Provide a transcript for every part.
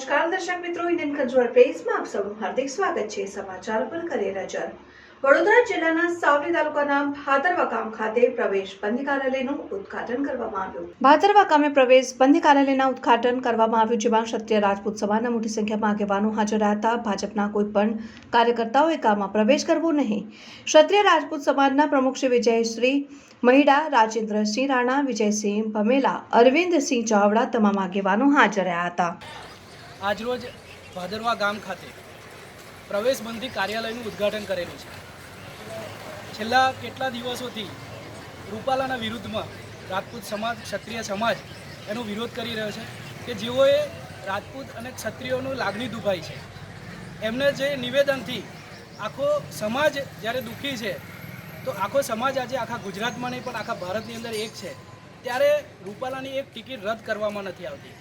દર્શક મિત્રો Indian consumer પ્રેસમાં આપ સૌનું હાર્દિક સ્વાગત છે સમાચાર પર કરીએ નજર વડોદરા જિલ્લાના સાવલી તાલુકાના ભાદરવા ગામ ખાતે પ્રવેશ બંધી કાર્યાલયનું ઉદ્ઘાટન કરવામાં આવ્યું। ભાદરવા ગામે પ્રવેશ બંધી કાર્યાલયના ઉદ્ઘાટન કરવામાં આવ્યું, જેમાં ક્ષત્રિય રાજપૂત સમાજના મોટી સંખ્યામાં આગેવાનો હાજર હતા. ભાજપના કોઈ પણ કાર્યકર્તાઓએ ગામમાં પ્રવેશ કરવો નહીં. ક્ષત્રિય રાજપૂત સમાજના પ્રમુખ શ્રી વિજયશ્રી મહિડા, રાજેન્દ્રસિંહ રાણા, વિજયસિંહ ભમેલા, અરવિંદસિંહ ચાવડા તમામ આગેવાનો હાજર રહ્યા હતા. આજરોજ ભાદરવા ગામ ખાતે પ્રવેશબંધી કાર્યાલયનું ઉદ્ઘાટન કરેલું છે. છેલ્લા કેટલા દિવસોથી રૂપાલાના વિરુદ્ધમાં રાજપૂત સમાજ, ક્ષત્રિય સમાજ એનો વિરોધ કરી રહ્યો છે કે જેઓએ રાજપૂત અને ક્ષત્રિયોનું લાગણી દુભાઈ છે. એમને જે નિવેદનથી આખો સમાજ જ્યારે દુઃખી છે, તો આખો સમાજ આજે આખા ગુજરાતમાં નહીં પણ આખા ભારતની અંદર એક છે. ત્યારે રૂપાલાની એક ટિકિટ રદ કરવામાં નથી આવતી.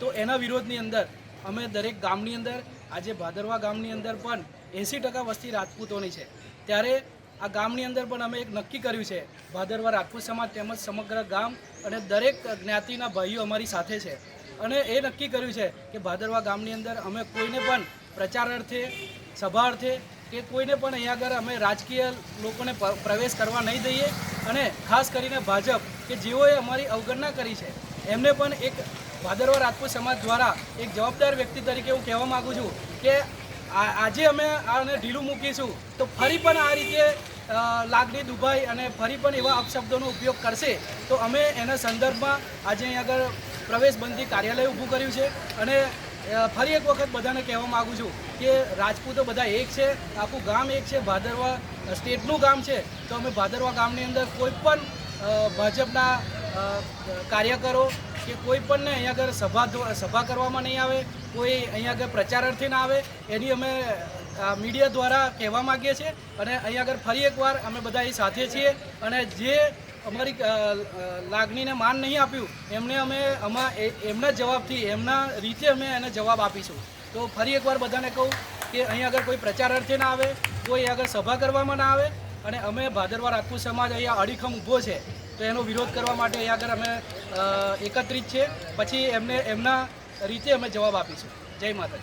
તો એના વિરોધની અંદર અમે દરેક ગામની અંદર, આજે ભાદરવા ગામની અંદર પણ એંસી ટકા વસ્તી રાજપૂતોની છે. ત્યારે આ ગામની અંદર પણ અમે એક નક્કી કર્યું છે, ભાદરવા રાજપૂત સમાજ તેમજ સમગ્ર ગામ અને દરેક જ્ઞાતિના ભાઈઓ અમારી સાથે છે. અને એ નક્કી કર્યું છે કે ભાદરવા ગામની અંદર અમે કોઈને પણ પ્રચાર અર્થે સભા અર્થે કે કોઈને પણ અહીંયા આગળ અમે રાજકીય લોકોને પ્રવેશ કરવા નહીં દઈએ અને ખાસ કરીને ભાજપ કે જેઓએ અમારી અવગણના કરી છે, એમને પણ એક ભાદરવા રાજપૂત સમાજ દ્વારા એક જવાબદાર વ્યક્તિ તરીકે હું કહેવા માગું છું કે આજે અમે આને ઢીલું મૂકીશું તો ફરી પણ આ રીતે લાગણી દુભાઈ અને ફરી પણ એવા અપશબ્દોનો ઉપયોગ કરશે તો અમે એના સંદર્ભમાં આજે અહીં આગળ પ્રવેશબંધી કાર્યાલય ઊભું કર્યું છે અને ફરી એક વખત બધાને કહેવા માગું છું કે રાજપૂતો બધા એક છે, આખું ગામ એક છે, ભાદરવા સ્ટેટનું ગામ છે, તો અમે ભાદરવા ગામની અંદર કોઈ પણ ભાજપના કાર્યકરો કે કોઈ પણને અહીંયા આગળ સભા સભા કરવામાં નહીં આવે, કોઈ અહીંયા આગળ પ્રચારાર્થી ના આવે, એની અમે મીડિયા દ્વારા કહેવા માગીએ છીએ અને અહીંયા આગળ ફરી એકવાર અમે બધા એ સાથે છીએ અને જે અમારી લાગણીને માન નહીં આપ્યું, એમને અમે, અમા એમના જવાબથી, એમના રીતે અમે એને જવાબ આપીશું. તો ફરી એકવાર બધાને કહું કે અહીં આગળ કોઈ પ્રચાર ના આવે, કોઈ આગળ સભા કરવામાં ના આવે અને અમે ભાદરવા રાજપૂત સમાજ અહીંયા અડીખમ ઊભો છે, તો એનો વિરોધ કરવા માટે અહીંયા આગળ અમે એકત્રિત છે. પછી એમને, એમના રીતે અમે જવાબ આપીશું. જય માતાજી.